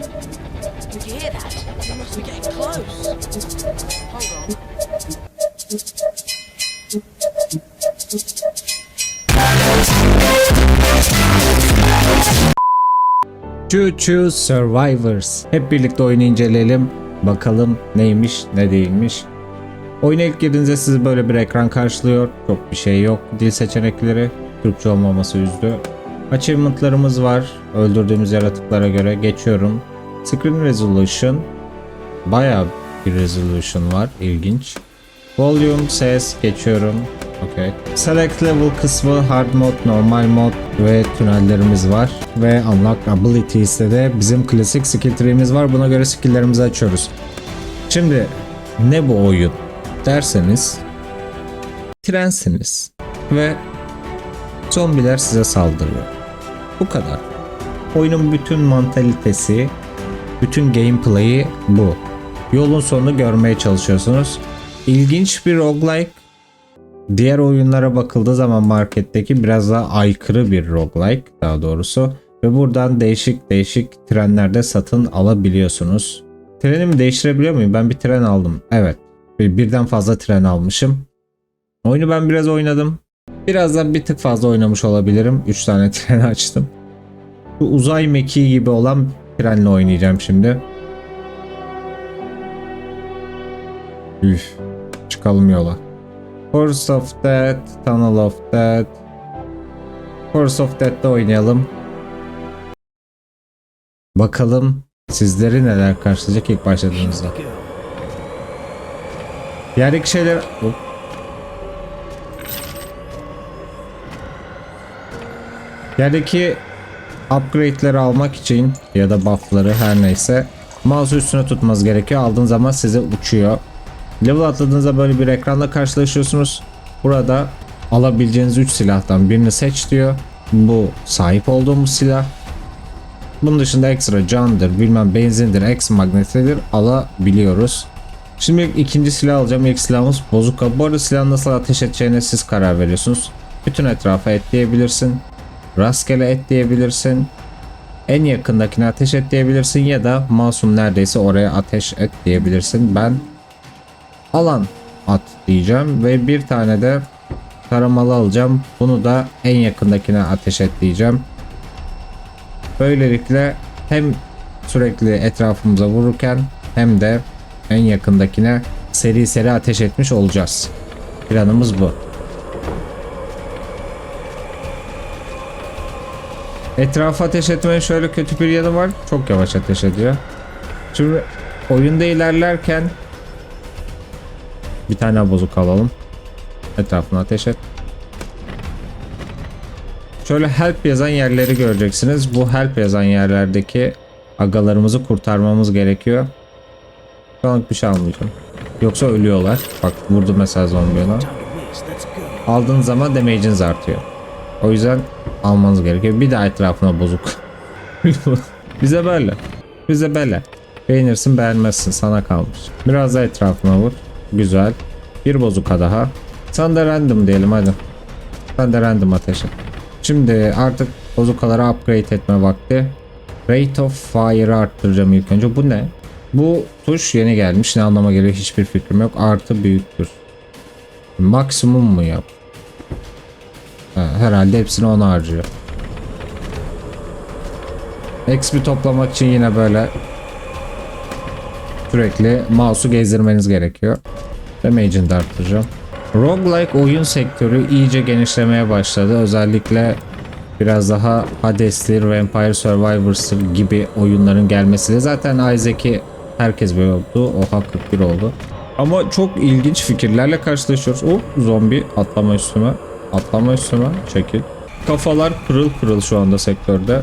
You hear that? We must be getting close. Hold on. Choo Choo Survivors. Hep birlikte oyunu inceleyelim. Bakalım neymiş ne değilmiş. Oyuna ilk girdiğinizde sizi böyle bir ekran karşılıyor. Çok bir şey yok. Dil seçenekleri Türkçe olmaması üzdü. Achievement'larımız var. Öldürdüğümüz yaratıklara göre geçiyorum. Screen Resolution. Bayağı bir resolution var. İlginç. Volume, ses geçiyorum. Okay. Select level kısmı hard mod, normal mod ve tünellerimiz var. Ve unlock abilities'te de bizim klasik skill tree'miz var. Buna göre skill'lerimizi açıyoruz. Şimdi ne bu oyun derseniz trensiniz ve zombiler size saldırıyor. Bu kadar. Oyunun bütün mantalitesi, bütün gameplay'i bu. Yolun sonunu görmeye çalışıyorsunuz. İlginç bir roguelike. Diğer oyunlara bakıldığı zaman marketteki biraz daha aykırı bir roguelike daha doğrusu. Ve buradan değişik değişik trenlerde satın alabiliyorsunuz. Trenimi değiştirebiliyor muyum? Ben bir tren aldım. Evet. Bir- Birden fazla tren almışım. Oyunu ben biraz oynadım. Birazdan bir tık fazla oynamış olabilirim. 3 tane tren açtım. Bu uzay mekiği gibi olan trenle oynayacağım şimdi. Üf. Çıkalım yola. Force of Death, Tunnel of Death. Force of Death'te oynayalım. Bakalım sizleri neler karşılayacak ilk başladığınızda. Yerdeki şeyler... Hop. Yerdeki upgrade'leri almak için ya da buff'ları her neyse mouse üstüne tutmanız gerekiyor. Aldığın zaman size uçuyor. Level atladığınızda böyle bir ekranla karşılaşıyorsunuz. Burada alabileceğiniz 3 silahtan birini seç diyor. Bu sahip olduğumuz silah. Bunun dışında ekstra candır, bilmem benzindir, X magnetidir alabiliyoruz. Şimdi ikinci silah alacağım. İlk silahımız bozuka. Bu arada silahın nasıl ateş edeceğine siz karar veriyorsunuz. Bütün etrafa etleyebilirsin. Rastgele etleyebilirsin. En yakındakine ateş et diyebilirsin ya da masum neredeyse oraya ateş et diyebilirsin. Ben alan at diyeceğim ve bir tane de taramalı alacağım. Bunu da en yakındakine ateş et diyeceğim. Böylelikle hem sürekli etrafımıza vururken hem de en yakındakine seri seri ateş etmiş olacağız. Planımız bu. Etrafa ateş etmenin şöyle kötü bir yanı var. Çok yavaş ateş ediyor. Şimdi oyunda ilerlerken bir tane bozuk alalım. Etrafına ateş et. Şöyle help yazan yerleri göreceksiniz. Bu help yazan yerlerdeki agalarımızı kurtarmamız gerekiyor. Şu anlık bir şey almayacağım. Yoksa ölüyorlar. Bak vurdu mesela zombi ona. Aldığınız zaman damage'iniz artıyor. O yüzden almanız gerekiyor. Bir daha etrafına bozuk. Bize böyle. Bize böyle. Beğenirsin beğenmezsin sana kalmış. Biraz da etrafına vur. Güzel. Bir bozuka daha. Sen de random diyelim hadi. Sen de random ateş et. Şimdi artık bozukaları upgrade etme vakti. Rate of Fire'ı arttıracağım ilk önce. Bu ne? Bu tuş yeni gelmiş. Ne anlama geliyor hiçbir fikrim yok. Artı büyüktür. Maksimum mu yap? Ha, herhalde hepsini ona harcıyor. XP toplamak için yine böyle sürekli mouse'u gezdirmeniz gerekiyor. Damage'ini de arttıracağım. Roguelike oyun sektörü iyice genişlemeye başladı. Özellikle biraz daha Hades'tir, Vampire Survivors'tır gibi oyunların gelmesiyle. Zaten Isaac'i herkes böyle oldu. Oha 41 oldu. Ama çok ilginç fikirlerle karşılaşıyoruz. O zombi atlama üstüme. Atlama üstüme. Çekil. Kafalar pırıl pırıl şu anda sektörde.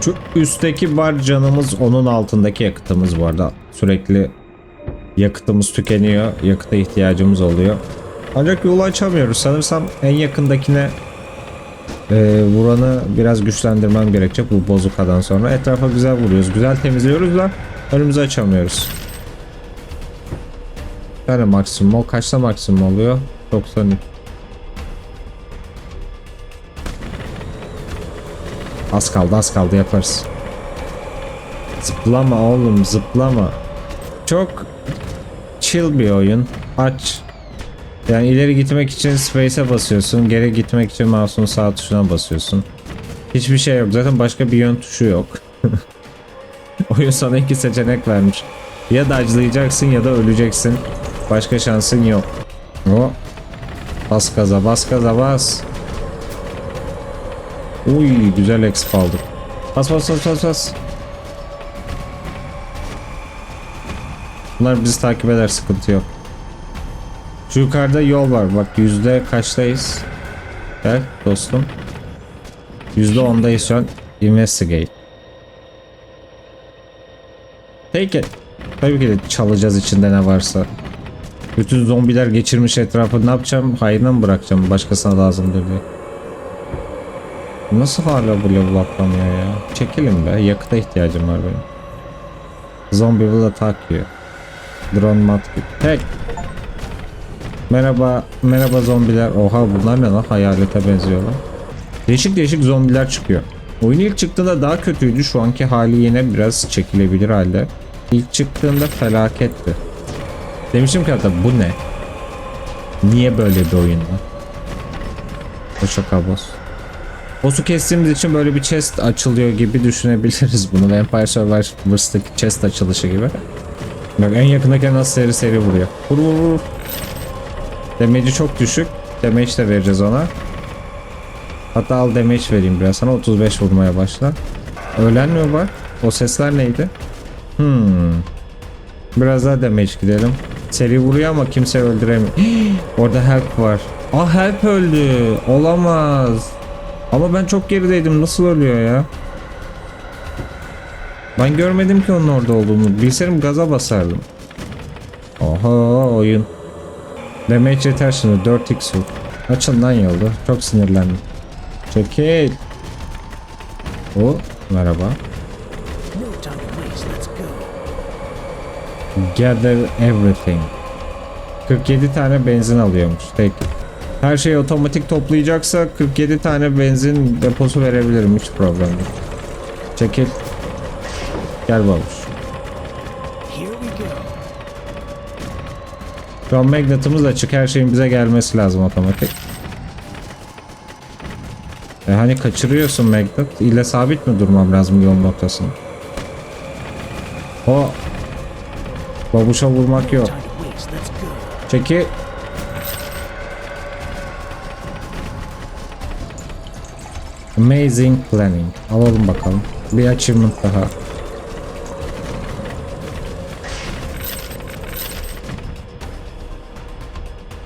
Şu üstteki bar canımız onun altındaki yakıtımız bu arada. Sürekli yakıtımız tükeniyor. Yakıta ihtiyacımız oluyor. Ancak yolu açamıyoruz. Sanırsam en yakındakine e, vuranı biraz güçlendirmem gerekecek bu bozukadan sonra. Etrafa güzel vuruyoruz. Güzel temizliyoruz da önümüzü açamıyoruz. Bir tane maksimum. Kaçta maksimum oluyor? 93. Az kaldı az kaldı yaparız. Zıplama oğlum zıplama. Çok chill bir oyun. Aç. Yani ileri gitmek için space'e basıyorsun. Geri gitmek için mouse'un sağ tuşuna basıyorsun. Hiçbir şey yok. Zaten başka bir yön tuşu yok. Oyun sana iki seçenek vermiş. Ya dodge'layacaksın ya da öleceksin. Başka şansın yok. O. Bas gaza bas gaza bas. Uy güzel exp aldık. Bas bas bas bas bas. Bunlar bizi takip eder sıkıntı yok. Şu yukarıda yol var bak yüzde kaçtayız? Gel dostum. Yüzde ondayız şu an. Investigate. Take it. Tabii ki de çalacağız içinde ne varsa. Bütün zombiler geçirmiş etrafı ne yapacağım? Hayrına mı bırakacağım? Başkasına lazımdır diye. Nasıl hala bu level atlamıyor ya? Çekilin be. Yakıta ihtiyacım var benim. Zombie will attack you. Drone mat gibi. Tek. Merhaba. Merhaba zombiler. Oha bunlar ne lan? Hayalete benziyorlar. Değişik değişik zombiler çıkıyor. Oyun ilk çıktığında daha kötüydü. Şu anki hali yine biraz çekilebilir halde. İlk çıktığında felaketti. Demiştim ki hatta bu ne? Niye böyle bir oyun var? Hoşça kal boss. Boss'u kestiğimiz için böyle bir chest açılıyor gibi düşünebiliriz bunu. Vampire Survivors'taki chest açılışı gibi. Bak en yakındaki nasıl seri seri vuruyor. Vur vur vur. Damage'i çok düşük. Damage de vereceğiz ona. Hatta al damage vereyim biraz sana 35 vurmaya başla. Ölen mi var? O sesler neydi? Hmm. Biraz daha damage gidelim. Seri vuruyor ama kimse öldüremiyor. Orada help var. Ah help öldü. Olamaz. Ama ben çok gerideydim. Nasıl ölüyor ya? Ben görmedim ki onun orada olduğunu. Bilseydim gaza basardım. Oha oyun. Damage yeter şimdi 4x vur. Açın lan yolda. Çok sinirlendim. Çekil. O merhaba. Gather everything. 47 tane benzin alıyormuş. Peki. Her şeyi otomatik toplayacaksa 47 tane benzin deposu verebilirim hiç problem yok. Çekil. Gel babuş. Şu an magnetimiz açık. Her şeyin bize gelmesi lazım otomatik. E hani kaçırıyorsun magnet. İlle sabit mi durmam lazım yolun ortasında? O. Babuşa vurmak yok. Time Amazing planning. Alalım bakalım. Bir achievement daha.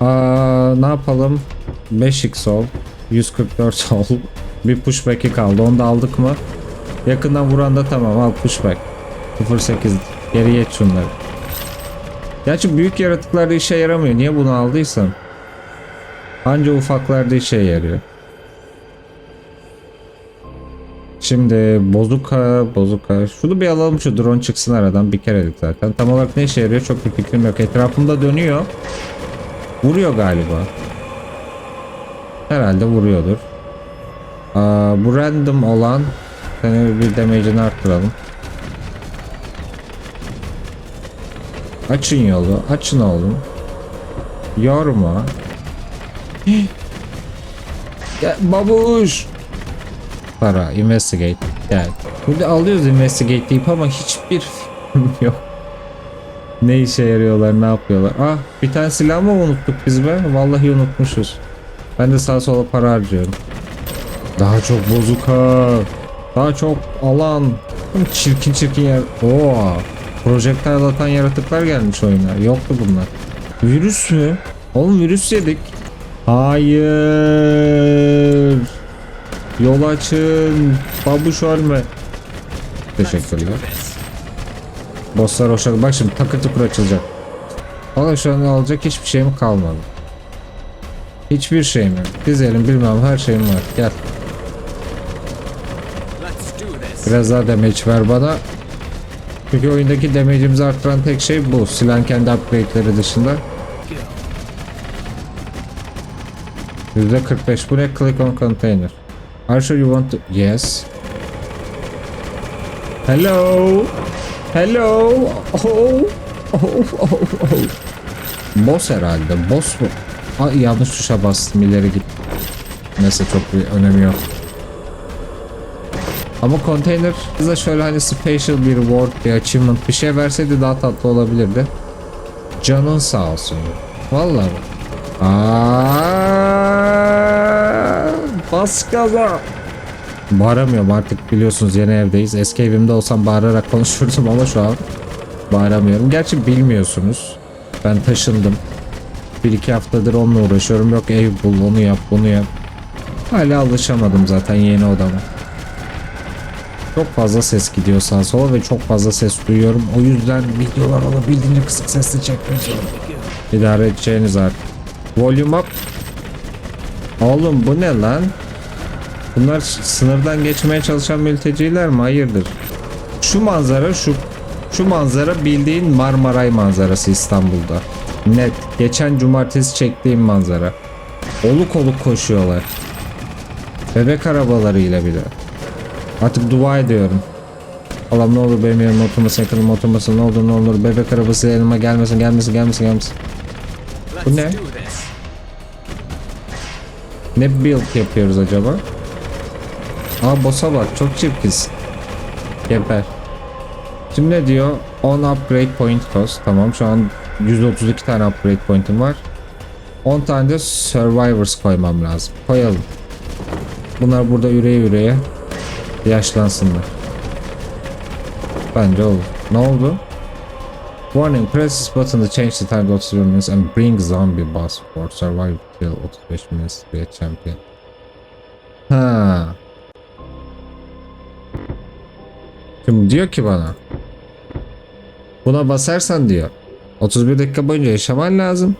Aa, ne yapalım? 5x ol. 144 ol. Bir pushback'i kaldı. Onu da aldık mı? Yakından vuran da tamam al pushback. 08 geriye şunları. Gerçi büyük yaratıklarda işe yaramıyor. Niye bunu aldıysan? Anca ufaklarda işe yarıyor. Şimdi bozuka bozuka. Şunu bir alalım şu drone çıksın aradan bir kerelik zaten. Tam olarak ne işe yarıyor çok bir fikrim yok. Etrafımda dönüyor. Vuruyor galiba. Herhalde vuruyordur. Aa, bu random olan seni bir damage'ini arttıralım. Açın yolu. Açın oğlum. Yorma. ya babuş. Para. Investigate. Gel. Burada alıyoruz investigate deyip ama hiçbir yok. Ne işe yarıyorlar, ne yapıyorlar? Ah, bir tane silah mı unuttuk biz be? Vallahi unutmuşuz. Ben de sağa sola para harcıyorum. Daha çok bozuk ha. Daha çok alan. Çirkin çirkin yer. Oo. Projektile atan yaratıklar gelmiş oyuna. Yoktu bunlar. Virüs mü? Oğlum virüs yedik. Hayır. Yol açın. Babuş ölme. Teşekkürler. Bosslar hoşça Bak şimdi takır tukur açılacak. Valla şu an alacak hiçbir şeyim kalmadı. Hiçbir şeyim yok. Dizelim bilmem her şeyim var. Gel. Biraz daha damage ver bana. Çünkü oyundaki damage'imizi arttıran tek şey bu. Silahın kendi upgrade'leri dışında. Go. %45 bu ne? Click on container. Are sure you want to... Yes. Hello. Hello. Oh. Oh, oh, oh. Boss herhalde. Boss mu? Ay yanlış tuşa bastım ileri git. Neyse çok bir önemi yok. Ama konteyner bize şöyle hani special bir reward, bir achievement bir şey verseydi daha tatlı olabilirdi. Canın sağ olsun. Vallahi. Aa, bas gaza. Bağıramıyorum artık biliyorsunuz yeni evdeyiz. Eski evimde olsam bağırarak konuşurdum ama şu an bağıramıyorum. Gerçi bilmiyorsunuz. Ben taşındım. Bir iki haftadır onunla uğraşıyorum. Yok ev bul, onu yap, bunu yap. Hala alışamadım zaten yeni odama. Çok fazla ses gidiyor sağa sola ve çok fazla ses duyuyorum. O yüzden videolar olabildiğince kısık sesli çekmek zorundayım. İdare edeceğiniz artık. Volume up. Oğlum bu ne lan? Bunlar sınırdan geçmeye çalışan mülteciler mi? Hayırdır? Şu manzara şu şu manzara bildiğin Marmaray manzarası İstanbul'da. Net. Geçen cumartesi çektiğim manzara. Oluk oluk koşuyorlar. Bebek arabalarıyla bile. Artık dua ediyorum. Allah'ım ne olur benim yanıma oturmasın, yakınıma oturmasın, ne olur ne olur bebek arabası elime gelmesin, gelmesin, gelmesin, gelmesin. Bu ne? Ne build yapıyoruz acaba? Aa boss'a bak çok çirkinsin. Geber. Şimdi ne diyor? 10 upgrade point cost. Tamam şu an 132 tane upgrade point'im var. 10 tane de survivors koymam lazım. Koyalım. Bunlar burada üreye üreye yaşlansınlar. Bence olur. Ne oldu? Warning, press this button to change the time 30 minutes and bring zombie boss for survive till 35 minutes to be a champion. Ha. Şimdi diyor ki bana Buna basarsan diyor 31 dakika boyunca yaşaman lazım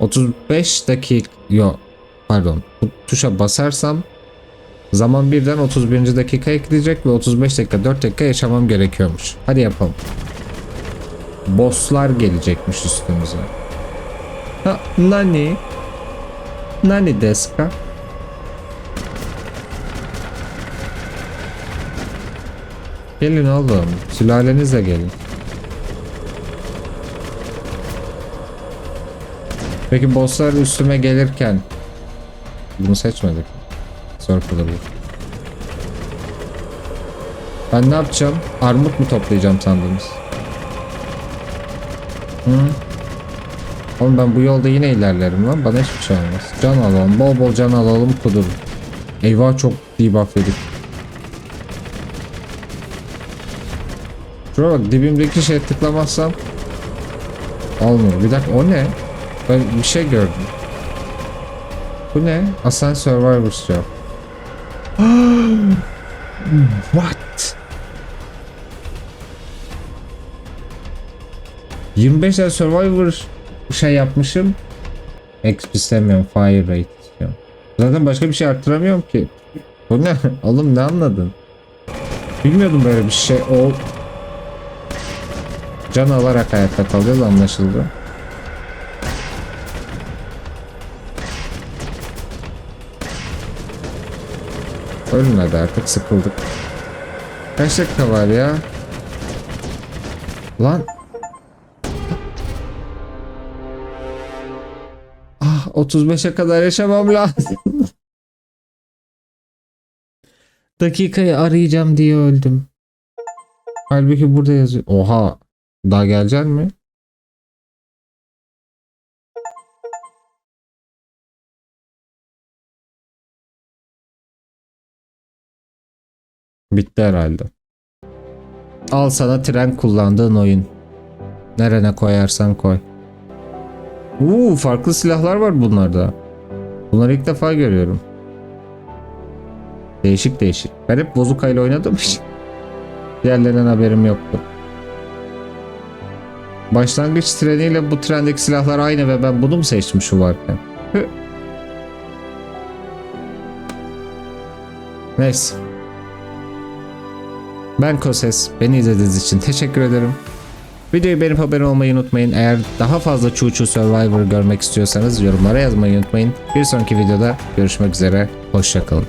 35 dakika yok pardon bu tuşa basarsam zaman birden 31. dakika gidecek ve 35 dakika 4 dakika yaşamam gerekiyormuş. Hadi yapalım. Bosslar gelecekmiş üstümüze. Ha, nani? Nani deska? Gelin oğlum. Sülalenizle gelin. Peki bosslar üstüme gelirken bunu seçmedik. Circular bu. Ben ne yapacağım? Armut mu toplayacağım sandınız? Hı? Oğlum ben bu yolda yine ilerlerim lan. Bana hiçbir şey olmaz. Can alalım. Bol bol can alalım kudur. Eyvah çok debuff yedik. Şuraya bak dibimdeki şeye tıklamazsam Olmuyor. Bir dakika o ne? Ben bir şey gördüm. Bu ne? Ascent Survivors diyor. What? 25 tane Survivor şey yapmışım. XP istemiyorum. Fire rate istiyorum. Zaten başka bir şey arttıramıyorum ki. Bu ne? Oğlum ne anladın? Bilmiyordum böyle bir şey. O can alarak hayatta kalıyoruz anlaşıldı. Ölün hadi artık sıkıldık. Kaç dakika var ya? Lan. Ah 35'e kadar yaşamam lazım. Dakikayı arayacağım diye öldüm. Halbuki burada yazıyor. Oha. Daha gelecek mi? Bitti herhalde. Al sana tren kullandığın oyun. Nerene koyarsan koy. Uuu farklı silahlar var bunlarda. Bunları ilk defa görüyorum. Değişik değişik. Ben hep Bozuka ile oynadım için. Diğerlerinden haberim yoktu. Başlangıç treniyle bu trendeki silahlar aynı ve ben bunu mu seçtim şu varken? Neyse. Ben Koses. Beni izlediğiniz için teşekkür ederim. Videoyu beğenip abone olmayı unutmayın. Eğer daha fazla Çuğ Survivor görmek istiyorsanız yorumlara yazmayı unutmayın. Bir sonraki videoda görüşmek üzere. Hoşçakalın.